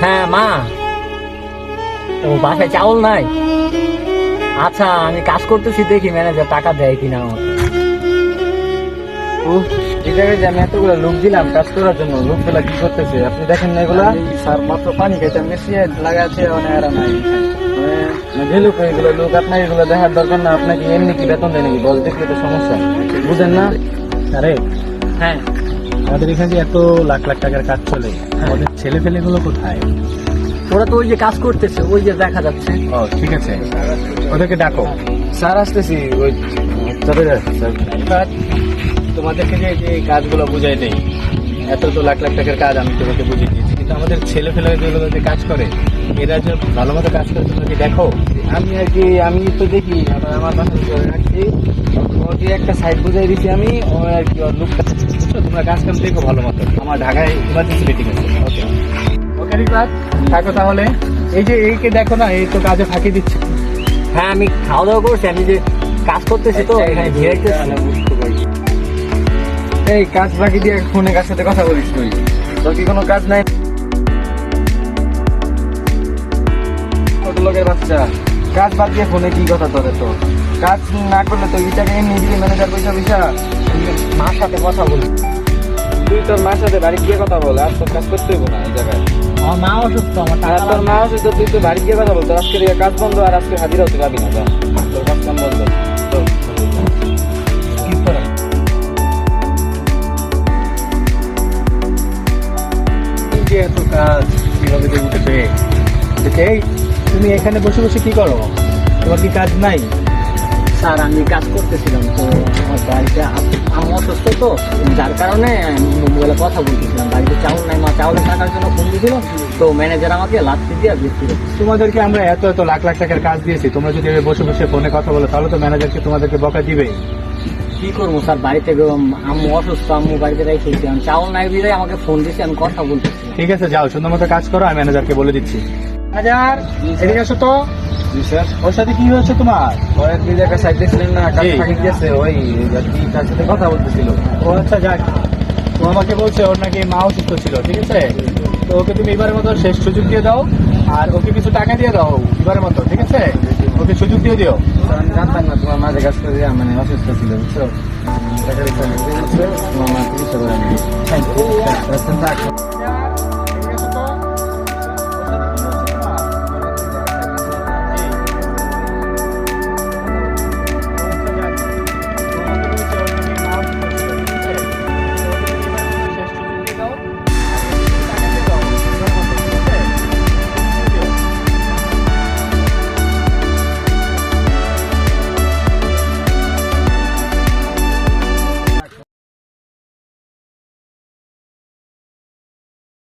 হ্যাঁ মা। ও বাসায় চাউল নাই? আচ্ছা আমি কাজ করতেছি দেখি ম্যানেজার টাকা দেয় কিনা আমার উফ, জায়গায় যে আমি এতগুলো লোক দিলাম কাজ করার জন্য লোকগুলা কি করতেছে? আপনি দেখেন না এগুলা? স্যার মাত্র পানি খাইতে মেশিয়ে লাগাচ্ছে অনেক আর নাই। মানে লোক এগুলো লোক আপনার এগুলো দেখার দরকার না আপনাকে এমনি কি বেতন দেয় নাকি? বল দেখলে তো সমস্যা। বুঝেন না? আরে। হ্যাঁ। আমাদের এখানে এত লাখ লাখ টাকার কাজ চলে আমাদের ছেলে ফেলে গুলো কোথায়? ওরা তো ওই যে কাজ করতেছে ওই যে দেখা যাচ্ছে। ও ঠিক আছে। ওদেরকে ডাকো। স্যার আসতেছি ওই তবে তোমাদেরকে যে যে কাজগুলো বুঝাই দেই এত তো লাখ লাখ টাকার কাজ আমি তোমাকে বুঝিয়ে দিয়েছি কিন্তু আমাদের ছেলে ফেলে যেগুলো যে কাজ করে এরা যে ভালো মতো কাজ করে তোমরা কি দেখো? আমি আর কি আমি তো দেখি আমার করে রাখছি। ওকে একটা সাইড বুঝাই দিছি আমি ও আর কি ওর লোকটা বুঝছ? তোমরা কাজ কাম দেখো ভালো মতো। আমার ঢাকায় ইমার্জেন্সি মিটিং আছে। ওকে ওকে রিক্লাস থাকো তাহলে। এই যে এইকে দেখো না এই তো কাজে ফাঁকি দিচ্ছে। হ্যাঁ আমি খাওয়া দাওয়া করছি আমি যে কাজ করতেছি তো এখানে এই কাজ বাকি দিয়ে ফোনে কার সাথে কথা বলিস তুই? তোর কি কোনো কাজ নাই? ছোট লোকের বাচ্চা। কাজ বাদ দিয়ে ফোনে কি কথা তোর? তো কাজ না করলে তো ইটাকে এমনি দিবি ম্যানেজার পয়সা পয়সা মার সাথে কথা বলি তুই তোর মার সাথে বাড়ি গিয়ে কথা বল আর তোর কাজ করতে হইব না এই জায়গায়। আমার মা অসুস্থ আমার আর তোর মা আছে তো তুই তো বাড়ি গিয়ে কথা বল তোর আজকে কাজ বন্ধ আর আজকে হাজিরাও তুই পাবি না যা। তোর কাজ কাম বন্ধ। কি করে? এই এত কাজ কীভাবে দেখে, এই তুমি এখানে বসে বসে কি করো? তোমার কি কাজ নাই? স্যার আমি কাজ করতেছিলাম তো আমার বাড়িতে আম- অসুস্থ তো যার কারণে মোবাইলে কথা বলতেছিলাম। বাড়িতে চাউল নাই মা চাউলের টাকার জন্য ফোন দিয়েছিল তো ম্যানেজার আমাকে লাত্তি দিয়ে করে তোমাদেরকে আমরা এত এত লাখ লাখ টাকার কাজ দিয়েছি তোমরা যদি বসে বসে ফোনে কথা বলো তাহলে তো ম্যানেজারকে তোমাদেরকে বকা দিবে। কি করব স্যার বাড়িতে আম্মু অসুস্থ আম্মু বাড়িতে রেখেছি আমি চাউল নাই দিলে আমাকে ফোন দিয়েছি আমি কথা বলতেছি ঠিক আছে যাও সুন্দর মতো কাজ করো আমি ম্যানেজারকে বলে দিচ্ছি। ম্যানেজার এদিকে আসো তো। জি স্যার। ওর সাথে কি হয়েছে তোমার? এক দুই জায়গায় সাইড দেখছিলেন না জি। ফাঁকি দিয়েছে ওই আর কি তার সাথে কথা বলতেছিল? ও আচ্ছা যাক। ও আমাকে বলছে ওর নাকি মা অসুস্থ ছিল ঠিক আছে? তো ওকে তুমি এবারের মতো শেষ সুযোগ দিয়ে দাও আর ওকে কিছু টাকা দিয়ে দাও এবারের মতো ঠিক আছে? ওকে সুযোগ দিয়ে দিও। আমি জানতাম না তোমার মাঝে কাজ করে মানে অসুস্থ ছিল বুঝছ? টাকা রিফান্ড তোমার মা চিকিৎসা করে আমি।